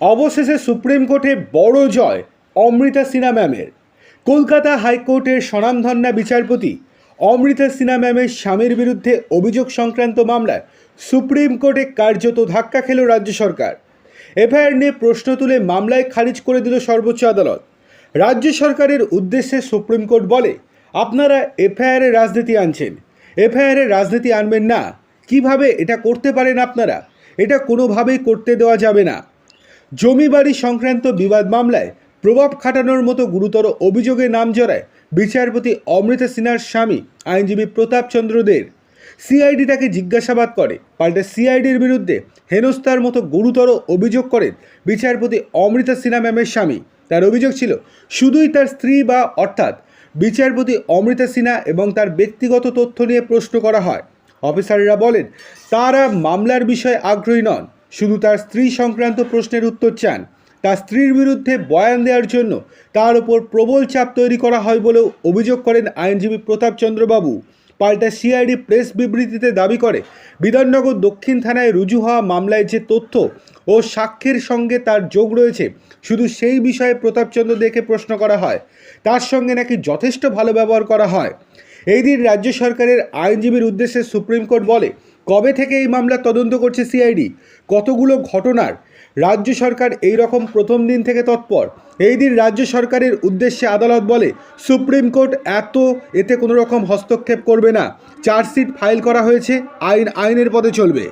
অবশেষে সুপ্রিম কোর্টে বড় জয় অমৃতা সিনহা ম্যামের। কলকাতা হাইকোর্টের স্বনামধন্যা বিচারপতি অমৃতা সিনহা ম্যামের স্বামীর বিরুদ্ধে অভিযোগ সংক্রান্ত মামলায় সুপ্রিম কোর্টে কার্যত ধাক্কা খেল রাজ্য সরকার। এফআইআর নিয়ে প্রশ্ন তুলে মামলায় খারিজ করে দিল সর্বোচ্চ আদালত। রাজ্য সরকারের উদ্দেশ্যে সুপ্রিম কোর্ট বলে, আপনারা এফআইআরে রাজনীতি আনছেন। এফআইআরে রাজনীতি আনবেন না। কীভাবে এটা করতে পারেন আপনারা? এটা কোনোভাবেই করতে দেওয়া যাবে না। জমি বাড়ি সংক্রান্ত বিবাদ মামলায় প্রভাব খাটানোর মতো গুরুতর অভিযোগে নাম জড়ায় বিচারপতি অমৃতা সিনহার স্বামী আইনজীবী প্রতাপ চন্দ্র দের। সিআইডি তাকে জিজ্ঞাসাবাদ করে, পাল্টে সিআইডির বিরুদ্ধে হেনস্থার মতো গুরুতর অভিযোগ করেন বিচারপতি অমৃতা সিনহা ম্যামের স্বামী। তার অভিযোগ ছিল, শুধুই তার স্ত্রী বা অর্থাৎ বিচারপতি অমৃতা সিনহা এবং তার ব্যক্তিগত তথ্য নিয়ে প্রশ্ন করা হয়। অফিসাররা বলেন, তারা মামলার বিষয়ে আগ্রহী নন। শুধু তার স্ত্রী সংক্রান্ত প্রশ্নের উত্তর চান। তার স্ত্রীর বিরুদ্ধে বয়ান দেওয়ার জন্য তার উপর প্রবল চাপ তৈরি করা হয় বলেও অভিযোগ করেন আইনজীবী প্রতাপ চন্দ্রবাবু। পাল্টা সিআইডি প্রেস বিবৃতিতে দাবি করে, বিধাননগর দক্ষিণ থানায় রুজু হওয়া মামলায় যে তথ্য ও সাক্ষ্যের সঙ্গে তার যোগ রয়েছে, শুধু সেই বিষয়ে প্রতাপচন্দ্র দেখে প্রশ্ন করা হয়। তার সঙ্গে নাকি যথেষ্ট ভালো ব্যবহার করা হয়? এই দিন রাজ্য সরকারের আইনজীবীর উদ্দেশ্যে সুপ্রিম কোর্ট বলে কবে থেকে এই মামলা তদন্ত করছে সিআইডি? কতগুলো ঘটনার? রাজ্য সরকার এই রকম প্রথম দিন থেকে তৎপর। এই দিন রাজ্য সরকারের উদ্দেশ্যে আদালত বলে, সুপ্রিম কোর্ট এত এতে কোনো রকম হস্তক্ষেপ করবে না। চার্জশিট ফাইল করা হয়েছে, আইন, আইনের পথে চলবে।